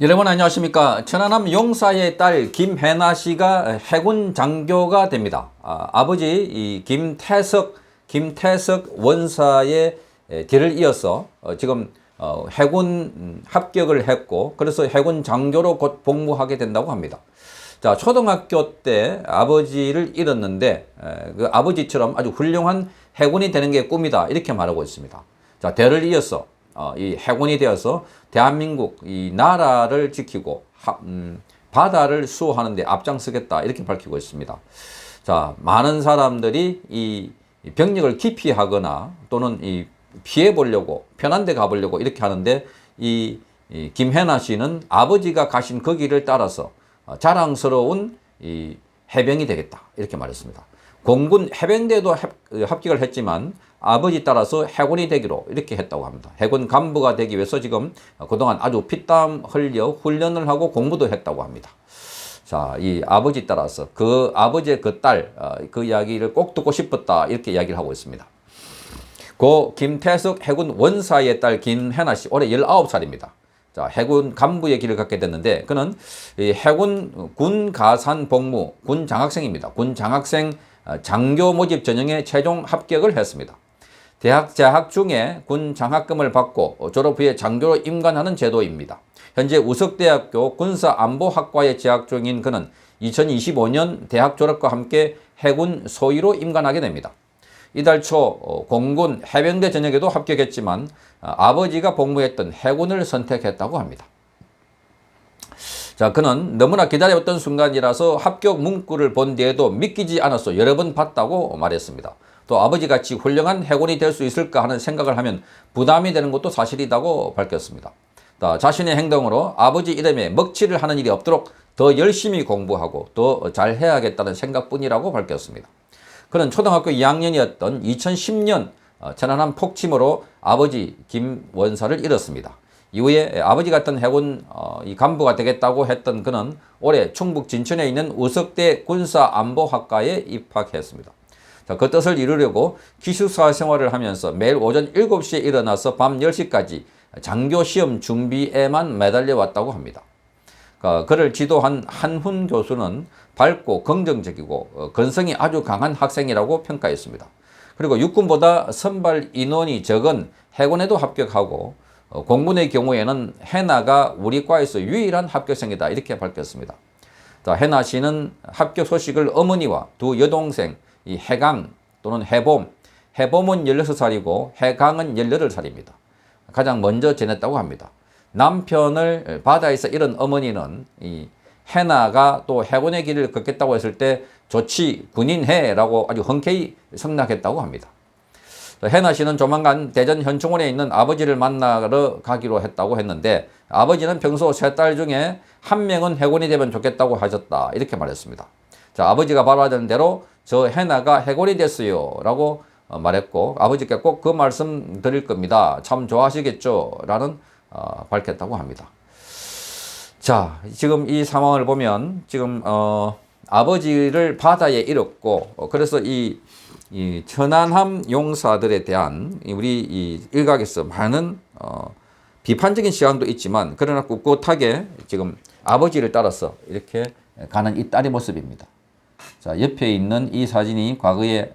여러분 안녕하십니까 천안함 용사의 딸 김혜나 씨가 해군 장교가 됩니다. 아, 버지이 김태석 김태석 원사의 에, 뒤를 이어서 어, 지금 어, 해군 음, 합격을 했고 그래서 해군 장교로 곧 복무하게 된다고 합니다. 자 초등학교 때 아버지를 잃었는데 에, 그 아버지처럼 아주 훌륭한 해군이 되는 게 꿈이다 이렇게 말하고 있습니다. 자 대를 이어서 어, 이 해군이 되어서 대한민국 이 나라를 지키고 하, 음, 바다를 수호하는데 앞장서겠다 이렇게 밝히고 있습니다. 자 많은 사람들이 이 병력을 기피하거나 또는 이 피해 보려고 편한 데 가보려고 이렇게 하는데 이, 이 김혜나 씨는 아버지가 가신 그 길을 따라서 어, 자랑스러운 이 해병이 되겠다 이렇게 말했습니다. 공군 해병대도 합, 합격을 했지만 아버지 따라서 해군이 되기로 이렇게 했다고 합니다. 해군 간부가 되기 위해서 지금 그동안 아주 피땀 흘려 훈련을 하고 공부도 했다고 합니다. 자, 이 아버지 따라서 그 아버지의 그 딸, 어, 그 이야기를 꼭 듣고 싶었다. 이렇게 이야기를 하고 있습니다. 고 김태석 해군 원사의 딸 김혜나 씨, 올해 19살입니다. 자, 해군 간부의 길을 갖게 됐는데, 그는 이 해군 군 가산 복무, 군 장학생입니다. 군 장학생 어, 장교 모집 전형에 최종 합격을 했습니다. 대학 재학 중에 군 장학금을 받고 졸업 후에 장교로 임관하는 제도입니다. 현재 우석대학교 군사안보학과에 재학 중인 그는 2025년 대학 졸업과 함께 해군 소위로 임관하게 됩니다. 이달 초 어, 공군 해병대 전역에도 합격했지만 아, 아버지가 복무했던 해군을 선택했다고 합니다. 자, 그는 너무나 기다려왔던 순간이라서 합격 문구를 본 뒤에도 믿기지 않았어 여러 번 봤다고 말했습니다. 또 아버지같이 훌륭한 해군이 될 수 있을까 하는 생각을 하면 부담이 되는 것도 사실이라고 밝혔습니다. 또 자신의 행동으로 아버지 이름에 먹칠을 하는 일이 없도록 더 열심히 공부하고 더 잘해야겠다는 생각뿐이라고 밝혔습니다. 그는 초등학교 2학년이었던 2010년 어, 천안함 폭침으로 아버지 김원사를 잃었습니다. 이후에 아버지 같은 해군 어, 이 간부가 되겠다고 했던 그는 올해 충북 진천에 있는 우석대 군사안보학과에 입학했습니다. 자, 그 뜻을 이루려고 기숙사 생활을 하면서 매일 오전 7시에 일어나서 밤 10시까지 장교 시험 준비에만 매달려 왔다고 합니다. 어, 그를 지도한 한훈 교수는 밝고 긍정적이고 어, 건성이 아주 강한 학생이라고 평가했습니다. 그리고 육군보다 선발 인원이 적은 해군에도 합격하고 어, 공군의 경우에는 해나가 우리 과에서 유일한 합격생이다 이렇게 밝혔습니다. 자, 해나 씨는 합격 소식을 어머니와 두 여동생 이 해강 또는 해봄, 해봄은 16살이고 해강은 18살입니다. 가장 먼저 전했다고 합니다. 남편을 바다에서 잃은 어머니는 이 해나가 또 해군의 길을 걷겠다고 했을 때 좋지 군인해라고 아주 흔쾌히 성낙했다고 합니다. 해나 씨는 조만간 대전 현충원에 있는 아버지를 만나러 가기로 했다고 했는데 아버지는 평소 세 딸 중에 한 명은 해군이 되면 좋겠다고 하셨다 이렇게 말했습니다. 자 아버지가 바라던 대로 저 해나가 해군이 됐어요 라고 말했고 아버지께 꼭 그 말씀 드릴 겁니다. 참 좋아하시겠죠 라는 어, 밝혔다고 합니다. 자 지금 이 상황을 보면 지금 어, 아버지를 바다에 잃었고 어, 그래서 이, 이 천안함 용사들에 대한 우리 이 일각에서 많은 어, 비판적인 시각도 있지만 그러나 꿋꿋하게 지금 아버지를 따라서 이렇게 가는 이 딸의 모습입니다. 자 옆에 있는 이 사진이 과거에 에,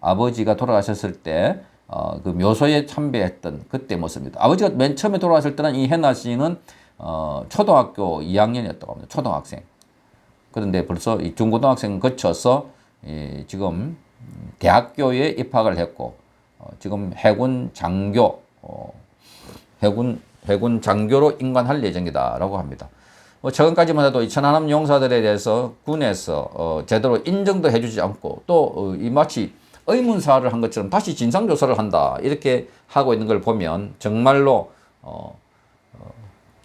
아버지가 돌아가셨을 때 어, 그 묘소에 참배했던 그때 모습입니다. 아버지가 맨 처음에 돌아가실 때는 이 해나 씨는 어, 초등학교 2학년이었다고 합니다. 초등학생. 그런데 벌써 이 중고등학생 거쳐서 이 지금 대학교에 입학을 했고 어, 지금 해군 장교 어, 해군 해군 장교로 임관할 예정이다라고 합니다. 뭐 최근까지만 해도 이 천안함 용사들에 대해서 군에서 어, 제대로 인정도 해주지 않고 또이 어, 마치 의문사를 한 것처럼 다시 진상조사를 한다 이렇게 하고 있는 걸 보면 정말로 어, 어,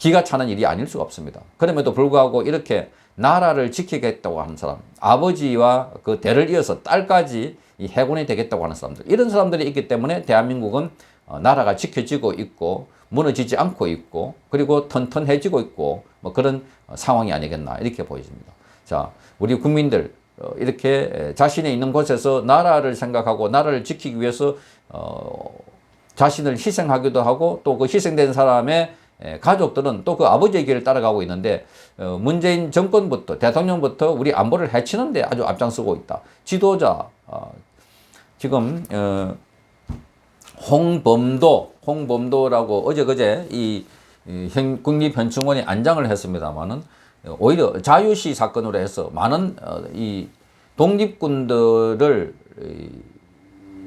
기가 차는 일이 아닐 수가 없습니다. 그럼에도 불구하고 이렇게 나라를 지키겠다고 하는 사람, 아버지와 그 대를 이어서 딸까지 이 해군이 되겠다고 하는 사람들, 이런 사람들이 있기 때문에 대한민국은 어, 나라가 지켜지고 있고 무너지지 않고 있고 그리고 튼튼해지고 있고 뭐 그런 어, 상황이 아니겠나 이렇게 보여집니다. 자, 우리 국민들 어, 이렇게 자신이 있는 곳에서 나라를 생각하고 나라를 지키기 위해서 어, 자신을 희생하기도 하고 또 그 희생된 사람의 에, 가족들은 또 그 아버지의 길을 따라가고 있는데 어, 문재인 정권부터 대통령부터 우리 안보를 해치는데 아주 앞장서고 있다. 지도자 어, 지금 어, 홍범도 홍범도라고 어제 그제 이, 국립현충원에 안장을 했습니다마는 오히려 자유시 사건으로 해서 많은 어, 이 독립군들을 이,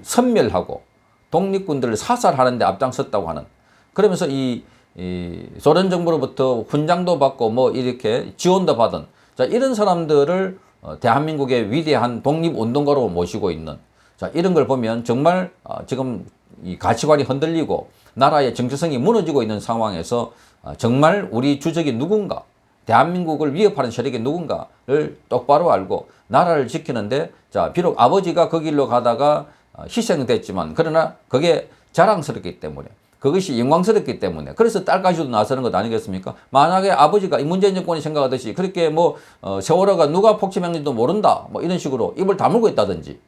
선멸하고 독립군들을 사살하는데 앞장섰다고 하는 그러면서 이, 이 소련 정부로부터 훈장도 받고 뭐 이렇게 지원도 받은 자 이런 사람들을 어, 대한민국의 위대한 독립운동가로 모시고 있는 자 이런 걸 보면 정말 어, 지금 이 가치관이 흔들리고 나라의 정체성이 무너지고 있는 상황에서 어, 정말 우리 주적이 누군가 대한민국을 위협하는 세력이 누군가를 똑바로 알고 나라를 지키는데 자 비록 아버지가 그 길로 가다가 어, 희생됐지만 그러나 그게 자랑스럽기 때문에 그것이 영광스럽기 때문에 그래서 딸까지도 나서는 것 아니겠습니까? 만약에 아버지가 이 문재인 정권이 생각하듯이 그렇게 뭐 어, 세월호가 누가 폭침했는지도 모른다 뭐 이런 식으로 입을 다물고 있다든지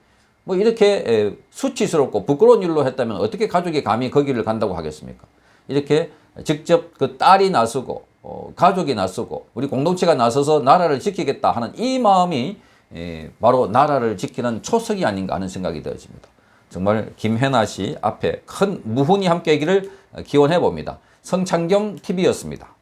뭐 이렇게 에, 수치스럽고 부끄러운 일로 했다면 어떻게 가족이 감히 거기를 간다고 하겠습니까? 이렇게 직접 그 딸이 나서고 어, 가족이 나서고 우리 공동체가 나서서 나라를 지키겠다 하는 이 마음이 에, 바로 나라를 지키는 초석이 아닌가 하는 생각이 되어집니다. 정말 김혜나 씨 앞에 큰 무훈이 함께하기를 기원해 봅니다. 성창경 TV였습니다.